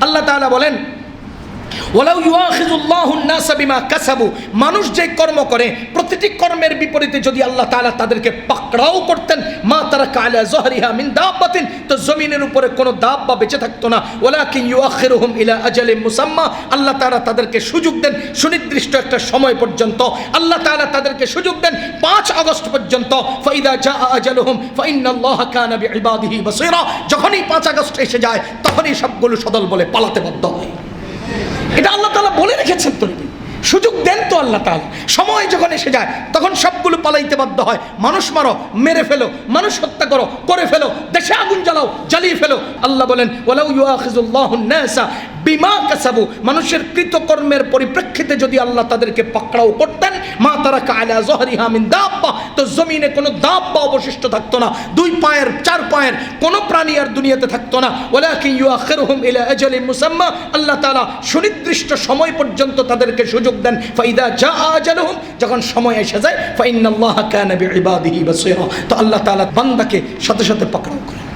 আল্লাহ তাআলা বলেন মানুষ যে কর্ম করে, প্রতিটি কর্মের বিপরীতে যদি আল্লাহ তাআলা তাদেরকে পাকড়াও করতেন, মা তারাকা আলা যহরিহা মিন দাব্বাতিন, তো জমিনের উপরে কোনো দাব্বা বেঁচে থাকতো না। ওয়ালাকিন ইউআখিরুহুম ইলা আজালিন মুসাম্মা। আল্লাহ তাআলা তাদেরকে সুযোগ দেন সুনির্দিষ্ট একটা সময় পর্যন্ত। আল্লাহ তাআলা তাদেরকে সুযোগ দেন 5 আগস্ট পর্যন্ত। ফাইদা জা আজালুহুম, ফাইন্নাল্লাহা কানা বিইবাদিহি বাসীরা। যখনই 5 আগস্ট এসে যায়, তখনই সবগুলো সদল বলে পালাতে বাধ্য হয়। এটা আল্লাহ তালা বলে রেখেছেন তো সুযোগ দেন তো আল্লাহ তালা সময় যখন এসে যায়, তখন সবগুলো পালাইতে বাধ্য হয়। মানুষ মারো, মেরে ফেলো। মানুষ হত্যা করো, করে ফেলো। দেশে আগুন জ্বালাও, জ্বালিয়ে ফেলো। আল্লাহ বলেন ওলাউ বিমা কাসাবু, মানুষের কৃতকর্মের পরিপ্রেক্ষিতে যদি আল্লাহ তাদেরকে পাকড়াও করতেন, মা তারা কায়লা জহরিহা মিন দাব্বা, তো জমিনে কোনো দাব্বা অবশিষ্ট থাকতো না, দুই পায়ের, চার পায়ের, কোনো প্রাণী আর দুনিয়াতে থাকতো না। ওয়ালাকিন ইউআখিরুহুম ইলা আজালিন মুসাম্মা, আল্লাহ তালা সুনির্দিষ্ট সময় পর্যন্ত তাদেরকে সুযোগ দেন। ফাইদা জা আজালুহুম, যখন সময় এসে যায় ফাইন্নাল্লাহা কানা বিইবাদিহি বাসীরা। তো আল্লাহ তাআলা বান্দাকে সাথে সাথে পাকড়াও করেন।